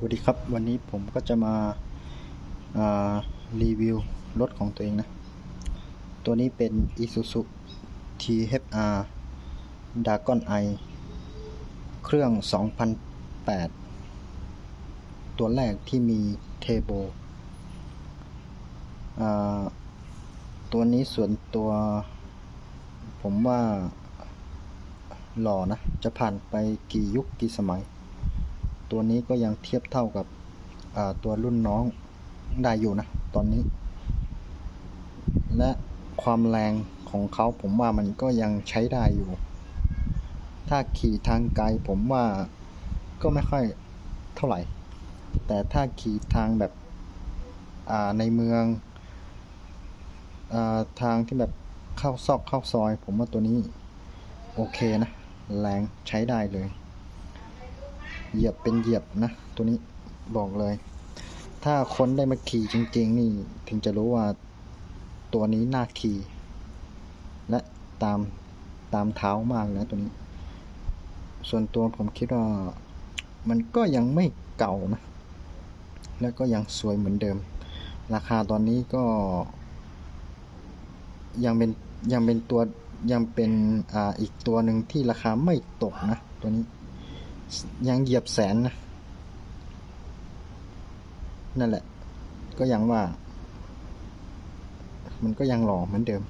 สวัสดีครับวันนี้ผมก็จะมาารีวิวรถของตัวเองนะ ตัวนี้เป็น Isuzu THR Dragon i เครื่อง 2008 ตัวแรกที่มีเทโบตัวนี้ส่วนตัวผมว่าหล่อนะ จะผ่านไปกี่ยุคกี่สมัย ตัวนี้ก็ยังเทียบเท่ากับตัวรุ่นน้องได้อยู่นะ ตอนนี้ และความแรงของเขาผมว่ามันก็ยังใช้ได้อยู่ ถ้าขี่ทางไกลผมว่าก็ไม่ค่อยเท่าไหร่ แต่ถ้าขี่ทางแบบในเมืองอทางที่แบบเข้าซอกเข้าซอย ผมว่าตัวนี้โอเคนะ แรงใช้ได้เลย เหยียบเป็นเหยียบนะ ตัวนี้บอกเลย ถ้าคนได้มาขี่จริง ๆ นี่ถึงจะรู้ว่าตัวนี้น่าขี่และตามตามเท้ามากนะตัวนี้ ส่วนตัวผมคิดว่ามันก็ยังไม่เก่านะ แล้วก็ยังสวยเหมือนเดิม ราคาตอนนี้ก็ ยังเป็นยังเป็นตัวยังเป็นอ่าอีกตัวหนึ่งที่ราคาไม่ตกนะ ตัวนี้ ยังเหยียบแสนนะ นั่นแหละ ก็ยังว่า มันก็ยังหล่อเหมือนเดิม